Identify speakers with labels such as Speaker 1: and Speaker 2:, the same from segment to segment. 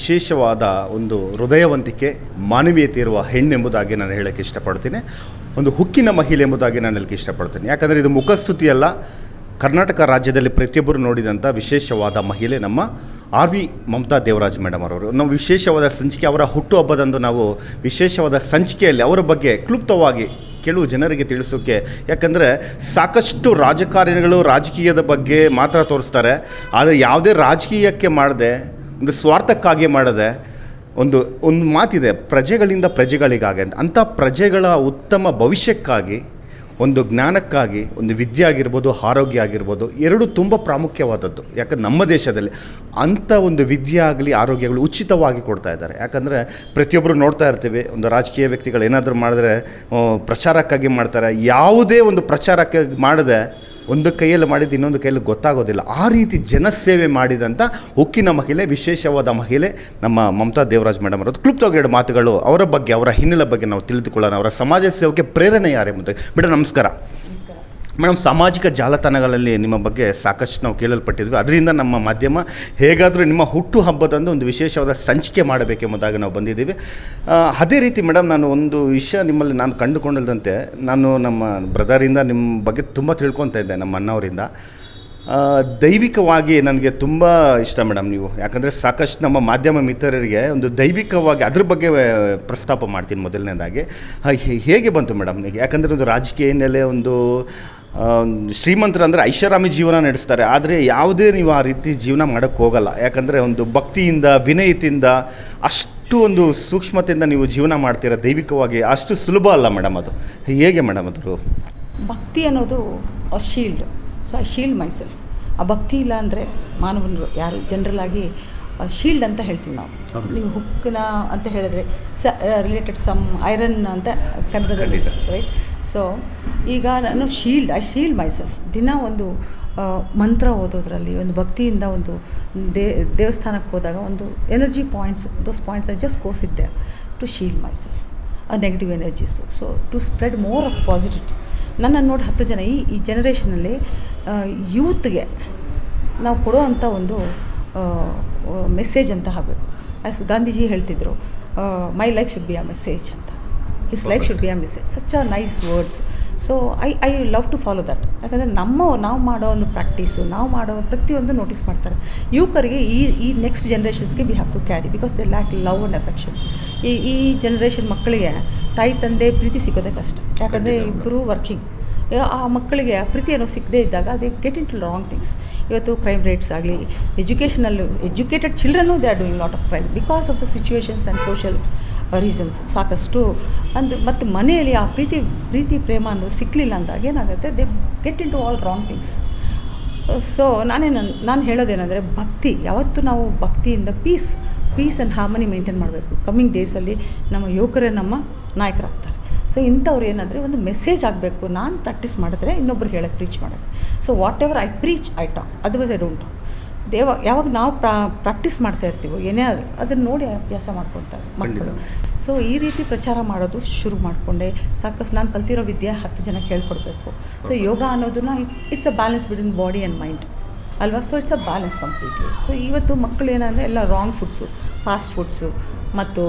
Speaker 1: ವಿಶೇಷವಾದ ಒಂದು ಹೃದಯವಂತಿಕೆ ಮಾನವೀಯತೆ ಇರುವ ಹೆಣ್ಣೆಂಬುದಾಗಿ ನಾನು ಹೇಳೋಕ್ಕೆ ಇಷ್ಟಪಡ್ತೀನಿ. ಒಂದು ಹುಕ್ಕಿನ ಮಹಿಳೆ ಎಂಬುದಾಗಿ ನಾನು ಹೇಳಕ್ಕೆ ಇಷ್ಟಪಡ್ತೀನಿ. ಯಾಕಂದರೆ ಇದು ಮುಖಸ್ತುತಿಯಲ್ಲ, ಕರ್ನಾಟಕ ರಾಜ್ಯದಲ್ಲಿ ಪ್ರತಿಯೊಬ್ಬರು ನೋಡಿದಂಥ ವಿಶೇಷವಾದ ಮಹಿಳೆ ನಮ್ಮ R V Mamata Devaraj madam ಅವರವರು. ನಾವು ವಿಶೇಷವಾದ ಸಂಚಿಕೆ, ಅವರ ಹುಟ್ಟುಹಬ್ಬದಂದು ನಾವು ವಿಶೇಷವಾದ ಸಂಚಿಕೆಯಲ್ಲಿ ಅವರ ಬಗ್ಗೆ ಕ್ಲುಪ್ತವಾಗಿ ಕೆಲವು ಜನರಿಗೆ ತಿಳಿಸೋಕ್ಕೆ ಯಾಕಂದರೆ ಸಾಕಷ್ಟು ರಾಜಕಾರಣಿಗಳು ರಾಜಕೀಯದ ಬಗ್ಗೆ ಮಾತ್ರ ತೋರಿಸ್ತಾರೆ. ಆದರೆ ಯಾವುದೇ ರಾಜಕೀಯಕ್ಕೆ ಮಾಡದೆ ಒಂದು ಸ್ವಾರ್ಥಕ್ಕಾಗಿ ಮಾಡದೆ ಒಂದು ಒಂದು ಮಾತಿದೆ, ಪ್ರಜೆಗಳಿಂದ ಪ್ರಜೆಗಳಿಗಾಗಿ ಅಂಥ ಪ್ರಜೆಗಳ ಉತ್ತಮ ಭವಿಷ್ಯಕ್ಕಾಗಿ, ಒಂದು ಜ್ಞಾನಕ್ಕಾಗಿ, ಒಂದು ವಿದ್ಯೆ ಆಗಿರ್ಬೋದು ಆರೋಗ್ಯ ಆಗಿರ್ಬೋದು ಎರಡು ತುಂಬ ಪ್ರಾಮುಖ್ಯವಾದದ್ದು. ಯಾಕಂದ್ರೆ ನಮ್ಮ ದೇಶದಲ್ಲಿ ಅಂಥ ಒಂದು ವಿದ್ಯೆ ಆಗಲಿ ಆರೋಗ್ಯಗಳು ಉಚಿತವಾಗಿ ಕೊಡ್ತಾ ಇದ್ದಾರೆ. ಯಾಕಂದರೆ ಪ್ರತಿಯೊಬ್ಬರು ನೋಡ್ತಾ ಇರ್ತೀವಿ, ಒಂದು ರಾಜಕೀಯ ವ್ಯಕ್ತಿಗಳು ಏನಾದರೂ ಮಾಡಿದ್ರೆ ಪ್ರಚಾರಕ್ಕಾಗಿ ಮಾಡ್ತಾರೆ. ಯಾವುದೇ ಒಂದು ಪ್ರಚಾರಕ್ಕಾಗಿ ಮಾಡದೆ ಒಂದು ಕೈಯಲ್ಲಿ ಮಾಡಿದ್ದು ಇನ್ನೊಂದು ಕೈಯಲ್ಲಿ ಗೊತ್ತಾಗೋದಿಲ್ಲ. ಆ ರೀತಿ ಜನಸೇವೆ ಮಾಡಿದಂಥ ಉಕ್ಕಿನ ಮಹಿಳೆ, ವಿಶೇಷವಾದ ಮಹಿಳೆ, ನಮ್ಮ ಮಮತಾ ದೇವರಾಜ್ ಮೇಡಮ್ ಅವರದ್ದು. ಕ್ಲುಪ್ತವಾಗಿ ಎರಡು ಮಾತುಗಳು ಅವರ ಬಗ್ಗೆ, ಅವರ ಹಿನ್ನೆಲೆ ಬಗ್ಗೆ ನಾವು ತಿಳಿದುಕೊಳ್ಳೋಣ. ಅವರ ಸಮಾಜ ಸೇವೆಗೆ ಪ್ರೇರಣೆ ಯಾರೇ ಮುಂದೆ ಮೇಡಮ್, ನಮಸ್ಕಾರ. ಮೇಡಮ್, ಸಾಮಾಜಿಕ ಜಾಲತಾಣಗಳಲ್ಲಿ ನಿಮ್ಮ ಬಗ್ಗೆ ಸಾಕಷ್ಟು ನಾವು ಕೇಳಲ್ಪಟ್ಟಿದ್ವಿ. ಅದರಿಂದ ನಮ್ಮ ಮಾಧ್ಯಮ ಹೇಗಾದರೂ ನಿಮ್ಮ ಹುಟ್ಟು ಹಬ್ಬದಂದು ಒಂದು ವಿಶೇಷವಾದ ಸಂಚಿಕೆ ಮಾಡಬೇಕೆಂಬುದಾಗಿ ನಾವು ಬಂದಿದ್ದೀವಿ. ಅದೇ ರೀತಿ ಮೇಡಮ್, ನಾನು ಒಂದು ವಿಷಯ ನಿಮ್ಮಲ್ಲಿ ನಾನು ಕಂಡುಕೊಂಡಿದ್ದಂತೆ ನಾನು ನಮ್ಮ ಬ್ರದರಿಂದ ನಿಮ್ಮ ಬಗ್ಗೆ ತುಂಬ ತಿಳ್ಕೊತಾ ಇದ್ದೆ, ನಮ್ಮ ಅಣ್ಣವರಿಂದ. ದೈವಿಕವಾಗಿ ನನಗೆ ತುಂಬ ಇಷ್ಟ ಮೇಡಮ್ ನೀವು. ಯಾಕಂದರೆ ಸಾಕಷ್ಟು ನಮ್ಮ ಮಾಧ್ಯಮ ಮಿತ್ರರಿಗೆ ಒಂದು ದೈವಿಕವಾಗಿ ಅದ್ರ ಬಗ್ಗೆ ಪ್ರಸ್ತಾಪ ಮಾಡ್ತೀನಿ ಮೊದಲನೇದಾಗಿ. ಹೇಗೆ ಬಂತು ಮೇಡಮ್? ಯಾಕಂದರೆ ಒಂದು ರಾಜಕೀಯ ಹಿನ್ನೆಲೆ, ಒಂದು ಆ, ಒಂದು ಶ್ರೀಮಂತರು ಅಂದರೆ ಐಷಾರಾಮಿ ಜೀವನ ನಡೆಸ್ತಾರೆ. ಆದರೆ ಯಾವುದೇ ನೀವು ಆ ರೀತಿ ಜೀವನ ಮಾಡೋಕ್ಕೆ ಹೋಗಲ್ಲ. ಯಾಕಂದರೆ ಒಂದು ಭಕ್ತಿಯಿಂದ ವಿನಯದಿಂದ ಅಷ್ಟು ಒಂದು ಸೂಕ್ಷ್ಮತೆಯಿಂದ ನೀವು ಜೀವನ ಮಾಡ್ತೀರ ದೈವಿಕವಾಗಿ ಅಷ್ಟು ಸುಲಭ ಅಲ್ಲ ಮೇಡಮ್ ಅದು. ಹೇಗೆ ಮೇಡಮ್ ಅದು?
Speaker 2: ಭಕ್ತಿ ಅನ್ನೋದು a shield so I shield myself ಆ ಭಕ್ತಿ ಇಲ್ಲ ಅಂದರೆ ಮಾನವನು ಯಾರು ಜನರಲ್ ಆಗಿ ಶೀಲ್ಡ್ ಅಂತ ಹೇಳ್ತೀವಿ ನಾವು. ನೀವು ಹುಕ್ಕನ ಅಂತ ಹೇಳಿದ್ರೆ ಸ ರಿಲೇಟೆಡ್ ಸಮ್ ಐರನ್ ಅಂತ ಕನ್ನಡದಲ್ಲಿ. ರೈಟ್ ಸೊ ಈಗ ನಾನು ಶೀಲ್ಡ್ ಐ ಶೀಲ್ಡ್ ಮೈಸೆಲ್ಫ್ ದಿನ ಒಂದು ಮಂತ್ರ ಓದೋದ್ರಲ್ಲಿ, ಒಂದು ಭಕ್ತಿಯಿಂದ ಒಂದು ದೇ, ದೇವಸ್ಥಾನಕ್ಕೆ ಹೋದಾಗ ಒಂದು energy points those points I just ಕೋರ್ಸಿದ್ದೆ to shield myself ಆ negative energies so to spread more of positivity ನನ್ನನ್ನು ನೋಡಿ ಹತ್ತು ಜನ ಈ ಈ ಜನ್ರೇಷನಲ್ಲಿ ಯೂತ್ಗೆ ನಾವು ಕೊಡೋ ಅಂಥ ಒಂದು ಮೆಸೇಜ್ ಅಂತ ಆಗಬೇಕು ಆಸ್ ಗಾಂಧೀಜಿ ಹೇಳ್ತಿದ್ರು my life should be a message ಅಂತ. His life should be a miss such a nice words so I I love to follow that ಯಾಕಂದರೆ ನಮ್ಮ ನಾವು ಮಾಡೋ ಒಂದು ಪ್ರಾಕ್ಟೀಸು ನಾವು ಮಾಡೋ ಪ್ರತಿಯೊಂದು ನೋಟಿಸ್ ಮಾಡ್ತಾರೆ. ಯುವಕರಿಗೆ ಈ ಈ next ಜನ್ರೇಷನ್ಸ್ಗೆ we have to carry because they lack love and affection ಈ ಈ ಜನ್ರೇಷನ್ ಮಕ್ಕಳಿಗೆ ತಾಯಿ ತಂದೆ ಪ್ರೀತಿ ಸಿಗೋದೇ ಕಷ್ಟ. ಯಾಕಂದರೆ ಇಬ್ಬರೂ ವರ್ಕಿಂಗ್ ಆ ಮಕ್ಕಳಿಗೆ ಪ್ರೀತಿ ಏನೋ ಸಿಗದೇ ಇದ್ದಾಗ ಅದೇ get in to wrong things ಇವತ್ತು ಕ್ರೈಮ್ ರೇಟ್ಸ್ ಆಗಲಿ ಎಜುಕೇಷನಲ್ಲೂ educated children they are doing lot of crime because of the situations and social reasons ಸಾಕಷ್ಟು. ಅಂದರೆ ಮತ್ತು ಮನೆಯಲ್ಲಿ ಆ ಪ್ರೀತಿ ಪ್ರೀತಿ, ಪ್ರೇಮ ಅನ್ನೋದು ಸಿಕ್ಕಲಿಲ್ಲ ಅಂದಾಗ ಏನಾಗುತ್ತೆ? They get in to all wrong things so ನಾನೇ ನನ್ನ ನಾನು ಹೇಳೋದೇನೆಂದರೆ ಭಕ್ತಿ. ಯಾವತ್ತೂ ನಾವು ಭಕ್ತಿಯಿಂದ peace peace and harmony maintain ಮಾಡಬೇಕು. ಕಮ್ಮಿಂಗ್ ಡೇಸಲ್ಲಿ ನಮ್ಮ ಯುವಕರೇ ನಮ್ಮ ನಾಯಕರಾಗ್ತಾರೆ. ಸೊ ಇಂಥವ್ರು ಏನಂದರೆ ಒಂದು ಮೆಸೇಜ್ ಆಗಬೇಕು. ನಾನು ಪ್ರಾಕ್ಟೀಸ್ ಮಾಡಿದ್ರೆ ಇನ್ನೊಬ್ರು ಹೇಳಕ್ಕೆ ಪ್ರೀಚ್ ಮಾಡೋದು so whatever I preach I talk otherwise I don't talk ದೇವ ಯಾವಾಗ ನಾವು ಪ್ರಾ ಪ್ರಾಕ್ಟೀಸ್ ಮಾಡ್ತಾ ಇರ್ತೀವೋ ಏನೇ ಅದು ಅದನ್ನು ನೋಡಿ ಅಭ್ಯಾಸ ಮಾಡ್ಕೊತಾರೆ ಮಕ್ಕಳು. ಸೊ ಈ ರೀತಿ ಪ್ರಚಾರ ಮಾಡೋದು ಶುರು ಮಾಡಿಕೊಂಡೆ. ಸಾಕಷ್ಟು ನಾನು ಕಲ್ತಿರೋ ವಿದ್ಯೆ ಹತ್ತು ಜನಕ್ಕೆ ಹೇಳ್ಕೊಡ್ಬೇಕು ಸೊ ಯೋಗ ಅನ್ನೋದನ್ನ it's a balance between body and mind ಅಲ್ವಾ? So it's a balance completely so ಇವತ್ತು ಮಕ್ಕಳು ಏನಂದರೆ ಎಲ್ಲ ರಾಂಗ್ ಫುಡ್ಸು ಫಾಸ್ಟ್ ಫುಡ್ಸು ಮತ್ತು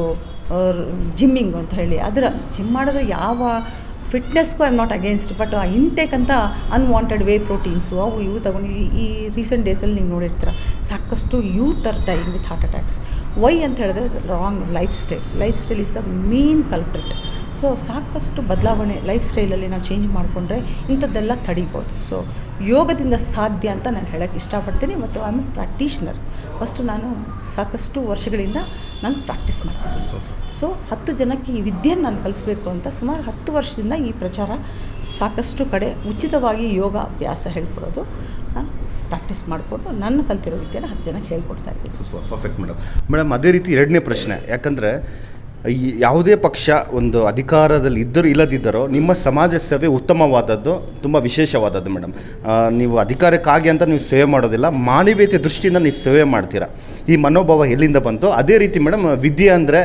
Speaker 2: ಜಿಮ್ಮಿಂಗ್ ಅಂತ ಹೇಳಿ. ಅದರ ಜಿಮ್ ಮಾಡೋದು ಯಾವ ಫಿಟ್ನೆಸ್ಗೂ I am not against but ಆ ಇಂಟೇಕ್ ಅಂತ ಅನ್ವಾಂಟೆಡ್ ವೇ ಪ್ರೋಟೀನ್ಸು ಅವು ಇವು ತಗೊಂಡು ಈ- ರೀಸೆಂಟ್ ಡೇಸಲ್ಲಿ ನೀವು ನೋಡಿರ್ತೀರ, ಸಾಕಷ್ಟು youth are dying with heart attacks why ಅಂತ ಹೇಳಿದ್ರೆ wrong life style life style is the main culprit so ಸಾಕಷ್ಟು ಬದಲಾವಣೆ ಲೈಫ್ ಸ್ಟೈಲಲ್ಲಿ ನಾವು ಚೇಂಜ್ ಮಾಡಿಕೊಂಡ್ರೆ ಇಂಥದ್ದೆಲ್ಲ ತಡಿಬೋದು. ಸೊ ಯೋಗದಿಂದ ಸಾಧ್ಯ ಅಂತ ನಾನು ಹೇಳೋಕ್ಕೆ ಇಷ್ಟಪಡ್ತೀನಿ ಮತ್ತು ಐ ಆಮ್ ಪ್ರಾಕ್ಟೀಷ್ನರ್ ಫಸ್ಟು ನಾನು ಸಾಕಷ್ಟು ವರ್ಷಗಳಿಂದ ನಾನು ಪ್ರಾಕ್ಟೀಸ್ ಮಾಡ್ತಿದ್ದೀನಿ. ಸೊ ಹತ್ತು ಜನಕ್ಕೆ ಈ ವಿದ್ಯೆಯನ್ನು ನಾನು ಕಲಿಸ್ಬೇಕು ಅಂತ ಸುಮಾರು ಹತ್ತು ವರ್ಷದಿಂದ ಈ ಪ್ರಚಾರ ಸಾಕಷ್ಟು ಕಡೆ ಉಚಿತವಾಗಿ ಯೋಗ ಅಭ್ಯಾಸ ಹೇಳ್ಕೊಡೋದು ನಾನು ಪ್ರಾಕ್ಟೀಸ್ ಮಾಡಿಕೊಂಡು ನನ್ನ ಕಲ್ತಿರೋ ವಿದ್ಯೆನ ಹತ್ತು ಜನಕ್ಕೆ ಹೇಳ್ಕೊಡ್ತಾ ಇದ್ದೀನಿ.
Speaker 1: ಪರ್ಫೆಕ್ಟ್ ಮೇಡಮ್ ಮೇಡಮ್ ಅದೇ ರೀತಿ ಎರಡನೇ ಪ್ರಶ್ನೆ. ಯಾಕಂದರೆ ಯಾವುದೇ ಪಕ್ಷ ಒಂದು ಅಧಿಕಾರದಲ್ಲಿ ಇದ್ದರೂ ಇಲ್ಲದಿದ್ದರೂ ನಿಮ್ಮ ಸಮಾಜ ಸೇವೆ ಉತ್ತಮವಾದದ್ದು, ತುಂಬ ವಿಶೇಷವಾದದ್ದು ಮೇಡಮ್. ನೀವು ಅಧಿಕಾರಕ್ಕಾಗಿ ಅಂತ ನೀವು ಸೇವೆ ಮಾಡೋದಿಲ್ಲ, ಮಾನವೀಯತೆ ದೃಷ್ಟಿಯಿಂದ ನೀವು ಸೇವೆ ಮಾಡ್ತೀರಾ. ಈ ಮನೋಭಾವ ಎಲ್ಲಿಂದ ಬಂತು? ಅದೇ ರೀತಿ ಮೇಡಮ್, ವಿದ್ಯೆ ಅಂದರೆ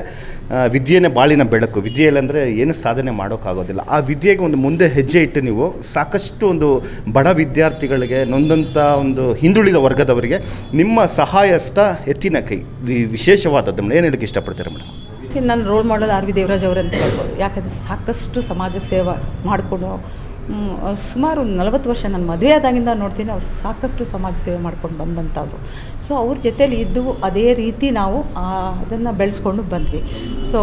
Speaker 1: ವಿದ್ಯೆನೇ ಬಾಳಿನ ಬೆಳಕು. ವಿದ್ಯೆಯಲ್ಲಿ ಅಂದರೆ ಏನು ಸಾಧನೆ ಮಾಡೋಕ್ಕಾಗೋದಿಲ್ಲ. ಆ ವಿದ್ಯೆಗೆ ಒಂದು ಮುಂದೆ ಹೆಜ್ಜೆ ಇಟ್ಟು ನೀವು ಸಾಕಷ್ಟು ಒಂದು ಬಡ ವಿದ್ಯಾರ್ಥಿಗಳಿಗೆ, ನೊಂದಂಥ ಒಂದು ಹಿಂದುಳಿದ ವರ್ಗದವರಿಗೆ ನಿಮ್ಮ ಸಹಾಯಸ್ಥ ಎತ್ತಿನ ಕೈ. ವಿಶೇಷವಾದದ್ದು ಮೇಡಮ್. ಏನು ಹೇಳಕ್ಕೆ ಇಷ್ಟಪಡ್ತೀರಾ ಮೇಡಮ್?
Speaker 2: ನನ್ನ role model R V Devaraj ಅವರಂತ ಹೇಳ್ಬೋದು. ಯಾಕಂದರೆ ಸಾಕಷ್ಟು ಸಮಾಜ ಸೇವೆ ಮಾಡಿಕೊಂಡು ಸುಮಾರು ನಲವತ್ತು ವರ್ಷ ನಾನು ಮದುವೆ ಆದಾಗಿಂದ ನೋಡ್ತೀನಿ, ಅವ್ರು ಸಾಕಷ್ಟು ಸಮಾಜ ಸೇವೆ ಮಾಡ್ಕೊಂಡು ಬಂದಂಥವ್ರು. ಸೊ ಅವ್ರ ಜೊತೇಲಿ ಇದ್ದು ಅದೇ ರೀತಿ ನಾವು ಅದನ್ನು ಬೆಳೆಸ್ಕೊಂಡು ಬಂದ್ವಿ. ಸೊ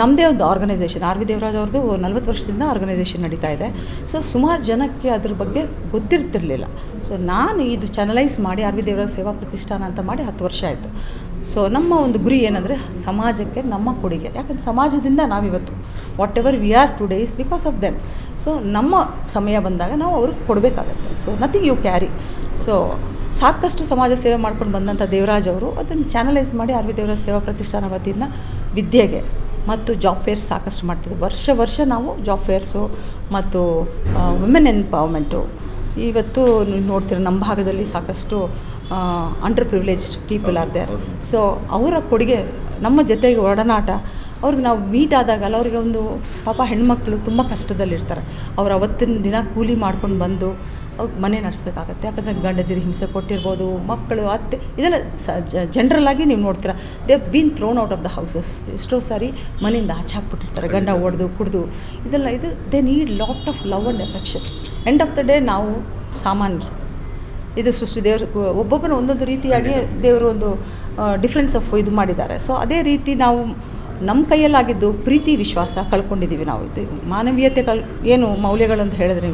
Speaker 2: ನಮ್ಮದೇ ಒಂದು ಆರ್ಗನೈಸೇಷನ್ ಆರ್ ವಿ ದೇವರಾಜ್ ಅವ್ರದ್ದು ನಲ್ವತ್ತು ವರ್ಷದಿಂದ ಆರ್ಗನೈಸೇಷನ್ ನಡೀತಾ ಇದೆ. ಸೊ ಸುಮಾರು ಜನಕ್ಕೆ ಅದ್ರ ಬಗ್ಗೆ ಗೊತ್ತಿರ್ತಿರಲಿಲ್ಲ. ಸೊ ನಾನು ಇದು ಚಾನಲೈಸ್ ಮಾಡಿ, ಆರ್ ವಿ ದೇವರಾಜ್ ಸೇವಾ ಪ್ರತಿಷ್ಠಾನ ಅಂತ ಮಾಡಿ ಹತ್ತು ವರ್ಷ ಆಯಿತು. ಸೊ ನಮ್ಮ ಒಂದು ಗುರಿ ಏನಂದರೆ ಸಮಾಜಕ್ಕೆ ನಮ್ಮ ಕೊಡುಗೆ. ಯಾಕಂದ್ರೆ ಸಮಾಜದಿಂದ ನಾವಿವತ್ತು whatever we are today is because of them so ನಮ್ಮ ಸಮಯ ಬಂದಾಗ ನಾವು ಅವ್ರಿಗೆ ಕೊಡಬೇಕಾಗತ್ತೆ. So nothing you carry so ಸಾಕಷ್ಟು ಸಮಾಜ ಸೇವೆ ಮಾಡ್ಕೊಂಡು ಬಂದಂಥ ದೇವರಾಜ್ ಅವರು ಅದನ್ನು ಚಾನಲೈಸ್ ಮಾಡಿ ಆರ್ ವಿ ದೇವರಾಜ್ ಸೇವಾ ಪ್ರತಿಷ್ಠಾನ ವತಿಯಿಂದ ವಿದ್ಯೆಗೆ ಮತ್ತು ಜಾಬ್ ಫೇರ್ಸ್ ಸಾಕಷ್ಟು ಮಾಡ್ತಿದ್ವಿ. ವರ್ಷ ವರ್ಷ ನಾವು ಜಾಬ್ ಫೇರ್ಸು ಮತ್ತು ವುಮೆನ್ ಎಂಪವರ್ಮೆಂಟು ಇವತ್ತು ನೀವು ನೋಡ್ತೀರ, ನಮ್ಮ ಭಾಗದಲ್ಲಿ ಸಾಕಷ್ಟು underprivileged people are there so ಅವರ ಕೊಡುಗೆ ನಮ್ಮ ಜೊತೆಗೆ ಒಡನಾಟ ಅವ್ರಿಗೆ ನಾವು ಮೀಟ್ ಆದಾಗಲ್ಲ ಅವರಿಗೆ ಒಂದು ಪಾಪ ಹೆಣ್ಮಕ್ಳು ತುಂಬ ಕಷ್ಟದಲ್ಲಿರ್ತಾರೆ. ಅವ್ರು ಅವತ್ತಿನ ದಿನ ಕೂಲಿ ಮಾಡ್ಕೊಂಡು ಬಂದು ಅವ್ರಿಗೆ ಮನೆ ನಡೆಸ್ಬೇಕಾಗತ್ತೆ. ಯಾಕಂದರೆ ಗಂಡದಿರು ಹಿಂಸೆ ಕೊಟ್ಟಿರ್ಬೋದು ಮಕ್ಕಳು ಅತ್ತೆ ಇದೆಲ್ಲ ಸ ಜನರಲ್ ಆಗಿ ನೀವು ನೋಡ್ತೀರ. They been thrown out of the houses ಎಷ್ಟೋ ಸಾರಿ ಮನೆಯಿಂದ ಆಚೆ ಹಾಕ್ಬಿಟ್ಟಿರ್ತಾರೆ ಗಂಡ ಹೊಡೆದು ಕುಡಿದು. ಇದೆಲ್ಲ ಇದು they need lot of love and affection end of the day ನಾವು ಸಾಮಾನ್ಯರು. ಇದು ಸೃಷ್ಟಿ ದೇವರು ಒಬ್ಬೊಬ್ಬರು ಒಂದೊಂದು ರೀತಿಯಾಗಿ ದೇವರು ಒಂದು ಡಿಫ್ರೆನ್ಸ್ ಆಫ್ ಇದು ಮಾಡಿದ್ದಾರೆ. ಸೊ ಅದೇ ರೀತಿ ನಾವು ನಮ್ಮ ಕೈಯಲ್ಲಾಗಿದ್ದು ಪ್ರೀತಿ ವಿಶ್ವಾಸ ಕಳ್ಕೊಂಡಿದ್ದೀವಿ ನಾವು. ಇದು ಮಾನವೀಯತೆ ಕಳ್ ಏನು ಮೌಲ್ಯಗಳು ಅಂತ ಹೇಳಿದ್ರೆ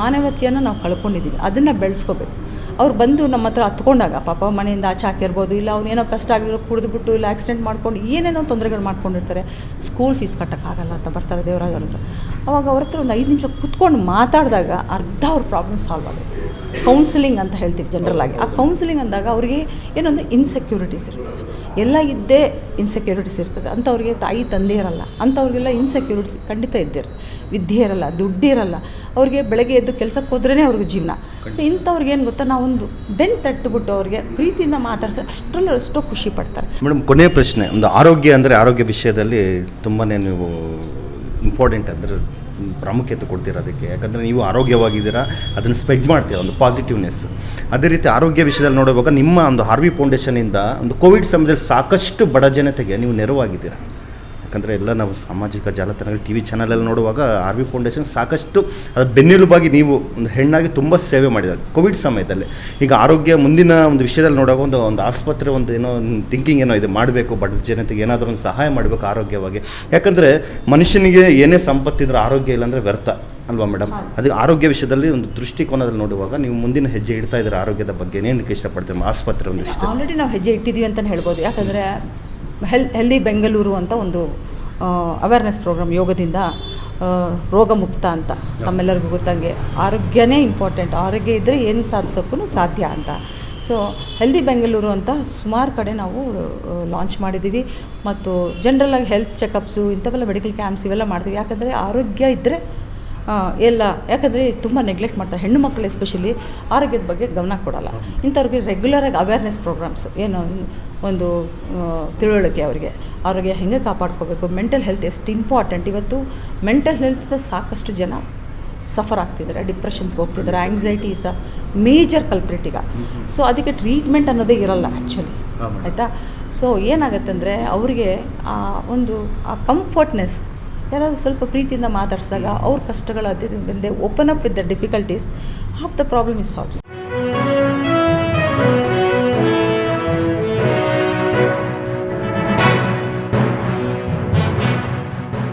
Speaker 2: ಮಾನವೀಯತೆಯನ್ನು ನಾವು ಕಳ್ಕೊಂಡಿದ್ದೀವಿ ಅದನ್ನು ಬೆಳೆಸ್ಕೋಬೇಕು. ಅವ್ರು ಬಂದು ನಮ್ಮ ಹತ್ರ ಹತ್ಕೊಂಡಾಗ ಪಾಪ ಮನೆಯಿಂದ ಆಚೆ ಹಾಕಿರ್ಬೋದು ಇಲ್ಲ ಅವನೇನೋ ಕಷ್ಟ ಆಗಿರೋ ಕುಡಿದ್ಬಿಟ್ಟು ಇಲ್ಲ ಆಕ್ಸಿಡೆಂಟ್ ಮಾಡ್ಕೊಂಡು ಏನೇನೋ ತೊಂದರೆಗಳು ಮಾಡ್ಕೊಂಡಿರ್ತಾರೆ ಸ್ಕೂಲ್ ಫೀಸ್ ಕಟ್ಟೋಕ್ಕಾಗಲ್ಲ ಅಂತ ಬರ್ತಾರೆ ದೇವರಾಜ್ ಅವ್ರ ಹತ್ರ. ಅವಾಗ ಅವ್ರ ಹತ್ರ ಒಂದು ಐದು ನಿಮಿಷ ಕೂತ್ಕೊಂಡು ಮಾತಾಡಿದಾಗ ಅರ್ಧ ಅವ್ರ ಪ್ರಾಬ್ಲಮ್ ಸಾಲ್ವ್ ಆಗುತ್ತೆ. ಕೌನ್ಸಿಲಿಂಗ್ ಅಂತ ಹೇಳ್ತೀವಿ ಜನರಲ್ ಆಗಿ. ಆ ಕೌನ್ಸಿಲಿಂಗ್ ಅಂದಾಗ ಅವರಿಗೆ ಏನೊಂದು ಇನ್ಸೆಕ್ಯೂರಿಟೀಸ್ ಇರ್ತದೆ ಎಲ್ಲ ಇದ್ದೇ ಇನ್ಸೆಕ್ಯೂರಿಟೀಸ್ ಇರ್ತದೆ. ಅಂಥವ್ರಿಗೆ ತಾಯಿ ತಂದೆ ಇರಲ್ಲ. ಅಂಥವ್ರಿಗೆಲ್ಲ ಇನ್ಸೆಕ್ಯೂರಿಟೀಸ್ ಖಂಡಿತ ಇದ್ದೇ ಇರುತ್ತೆ ವಿದ್ಯೆ ಇರಲ್ಲ ದುಡ್ಡು ಇರಲ್ಲ. ಅವ್ರಿಗೆ ಬೆಳಗ್ಗೆ ಎದ್ದು ಕೆಲಸಕ್ಕೆ ಹೋದ್ರೇ ಅವ್ರಿಗೆ ಜೀವನ. ಸೊ ಇಂಥವ್ರಿಗೆ ಏನು ಗೊತ್ತಾ? ನಾವೊಂದು ಬೆನ್ ತಟ್ಟುಬಿಟ್ಟು ಅವ್ರಿಗೆ ಪ್ರೀತಿಯಿಂದ ಮಾತಾಡ್ತಾರೆ ಅಷ್ಟರಲ್ಲೂ ಅಷ್ಟೋ ಖುಷಿ ಪಡ್ತಾರೆ.
Speaker 1: ಮೇಡಮ್ ಕೊನೆಯ ಪ್ರಶ್ನೆ. ಒಂದು ಆರೋಗ್ಯ ಅಂದರೆ ಆರೋಗ್ಯ ವಿಷಯದಲ್ಲಿ ತುಂಬಾ ನೀವು ಇಂಪಾರ್ಟೆಂಟ್ ಅಂದರೆ ಪ್ರಾಮುಖ್ಯತೆ ಕೊಡ್ತೀರಾ ಅದಕ್ಕೆ ಯಾಕಂದರೆ ನೀವು ಆರೋಗ್ಯವಾಗಿದ್ದೀರಾ, ಅದನ್ನು ಸ್ಪ್ರೆಡ್ ಮಾಡ್ತೀರಾ, ಒಂದು ಪಾಸಿಟಿವ್ನೆಸ್ ಅದೇ ರೀತಿ ಆರೋಗ್ಯ ವಿಷಯದಲ್ಲಿ ನೋಡುವಾಗ ನಿಮ್ಮ ಒಂದು ಹಾರ್ವಿ ಫೌಂಡೇಶನಿಂದ ಒಂದು ಕೋವಿಡ್ ಸಮಯದಲ್ಲಿ ಸಾಕಷ್ಟು ಬಡ ಜನತೆಗೆ ನೀವು ನೆರವಾಗಿದ್ದೀರಾ. ಯಾಕಂದರೆ ಎಲ್ಲ ನಾವು ಸಾಮಾಜಿಕ ಜಾಲತಾಣಗಳು ಟಿ ವಿ ಚಾನಲಲ್ಲಿ ನೋಡುವಾಗ ಆರ್ ವಿ ಫೌಂಡೇಶನ್ ಸಾಕಷ್ಟು ಅದು ಬೆನ್ನೆಲುಬಾಗಿ ನೀವು ಒಂದು ಹೆಣ್ಣಾಗಿ ತುಂಬ ಸೇವೆ ಮಾಡಿದ್ದಾರೆ ಕೋವಿಡ್ ಸಮಯದಲ್ಲಿ. ಈಗ ಆರೋಗ್ಯ ಮುಂದಿನ ಒಂದು ವಿಷಯದಲ್ಲಿ ನೋಡುವಾಗ ಒಂದು ಒಂದು ಆಸ್ಪತ್ರೆ ಒಂದು ಏನೋ ಥಿಂಕಿಂಗ್ ಏನೋ ಇದೆ ಮಾಡಬೇಕು ಬಡ ಜನತೆಗೆ ಏನಾದರೂ ಒಂದು ಸಹಾಯ ಮಾಡಬೇಕು ಆರೋಗ್ಯವಾಗಿ. ಯಾಕಂದರೆ ಮನುಷ್ಯನಿಗೆ ಏನೇ ಸಂಪತ್ತಿದ್ರೆ ಆರೋಗ್ಯ ಇಲ್ಲಾಂದರೆ ವ್ಯರ್ಥ ಅಲ್ವಾ ಮೇಡಮ್? ಅದಕ್ಕೆ ಆರೋಗ್ಯ ವಿಷಯದಲ್ಲಿ ಒಂದು ದೃಷ್ಟಿಕೋನದಲ್ಲಿ ನೋಡುವಾಗ ನೀವು ಮುಂದಿನ ಹೆಜ್ಜೆ ಇಡ್ತಾ ಇದ್ದೀರಾ ಆರೋಗ್ಯದ ಬಗ್ಗೆ ಏನಕ್ಕೆ ಇಷ್ಟಪಡ್ತೀವಿ ಆಸ್ಪತ್ರೆ ಒಂದು
Speaker 2: ಆಲ್ರೆಡಿ ನಾವು ಹೆಜ್ಜೆ ಇಟ್ಟಿದ್ದೀವಿ ಅಂತಲೇ ಹೇಳ್ಬೋದು. ಯಾಕಂದರೆ ಹೆಲ್ ಹೆಲ್ದಿ ಬೆಂಗಳೂರು ಅಂತ ಒಂದು ಅವೇರ್ನೆಸ್ ಪ್ರೋಗ್ರಾಮ್ ಯೋಗದಿಂದ ರೋಗ ಮುಕ್ತ ಅಂತ ತಮ್ಮೆಲ್ಲರಿಗೂ ಗೊತ್ತಂಗೆ. ಆರೋಗ್ಯನೇ ಇಂಪಾರ್ಟೆಂಟ್ ಆರೋಗ್ಯ ಇದ್ದರೆ ಏನು ಸಾಧಿಸೋಕ್ಕೂ ಸಾಧ್ಯ ಅಂತ. ಸೊ ಹೆಲ್ದಿ ಬೆಂಗಳೂರು ಅಂತ ಸುಮಾರು ಕಡೆ ನಾವು ಲಾಂಚ್ ಮಾಡಿದ್ದೀವಿ ಮತ್ತು ಜನರಲಾಗಿ ಹೆಲ್ತ್ ಚೆಕಪ್ಸು ಇಂಥವೆಲ್ಲ ಮೆಡಿಕಲ್ ಕ್ಯಾಂಪ್ಸ್ ಇವೆಲ್ಲ ಮಾಡ್ತೀವಿ. ಯಾಕಂದರೆ ಆರೋಗ್ಯ ಇದ್ದರೆ ಎಲ್ಲ ಯಾಕಂದರೆ ತುಂಬ ನೆಗ್ಲೆಕ್ಟ್ ಮಾಡ್ತಾರೆ ಹೆಣ್ಣು ಮಕ್ಕಳು ಎಸ್ಪೆಷಲಿ ಆರೋಗ್ಯದ ಬಗ್ಗೆ ಗಮನ ಕೊಡಲ್ಲ. ಇಂಥವ್ರಿಗೆ ರೆಗ್ಯುಲರಾಗಿ ಅವೇರ್ನೆಸ್ ಪ್ರೋಗ್ರಾಮ್ಸ್ ಏನು ಒಂದು ತಿಳುವಳಿಕೆ ಅವರಿಗೆ. ಆರೋಗ್ಯ ಹೆಂಗೆ ಕಾಪಾಡ್ಕೋಬೇಕು? ಮೆಂಟಲ್ ಹೆಲ್ತ್ ಎಷ್ಟು ಇಂಪಾರ್ಟೆಂಟ್ ಇವತ್ತು ಮೆಂಟಲ್ ಹೆಲ್ತ್ ಸಾಕಷ್ಟು ಜನ ಸಫರ್ ಆಗ್ತಿದ್ದಾರೆ ಡಿಪ್ರೆಷನ್ಸ್ಗೆ ಹೋಗ್ತಿದ್ದಾರೆ ಆ್ಯಂಗ್ಸೈಟಿ ಅ ಮೇಜರ್ ಕಲ್ಪ್ರಿಟ್ ಈಗ. ಸೊ ಅದಕ್ಕೆ ಟ್ರೀಟ್ಮೆಂಟ್ ಅನ್ನೋದೇ ಇರಲ್ಲ ಆ್ಯಕ್ಚುಲಿ. ಆಯಿತಾ? ಸೊ ಏನಾಗತ್ತಂದರೆ ಅವರಿಗೆ ಆ ಒಂದು ಆ ಕಂಫರ್ಟ್ನೆಸ್ ಯಾರಾದರೂ ಸ್ವಲ್ಪ ಪ್ರೀತಿಯಿಂದ ಮಾತಾಡಿಸಿದಾಗ ಅವ್ರ ಕಷ್ಟಗಳು ಅದೇ open up with the difficulties half the problem is solves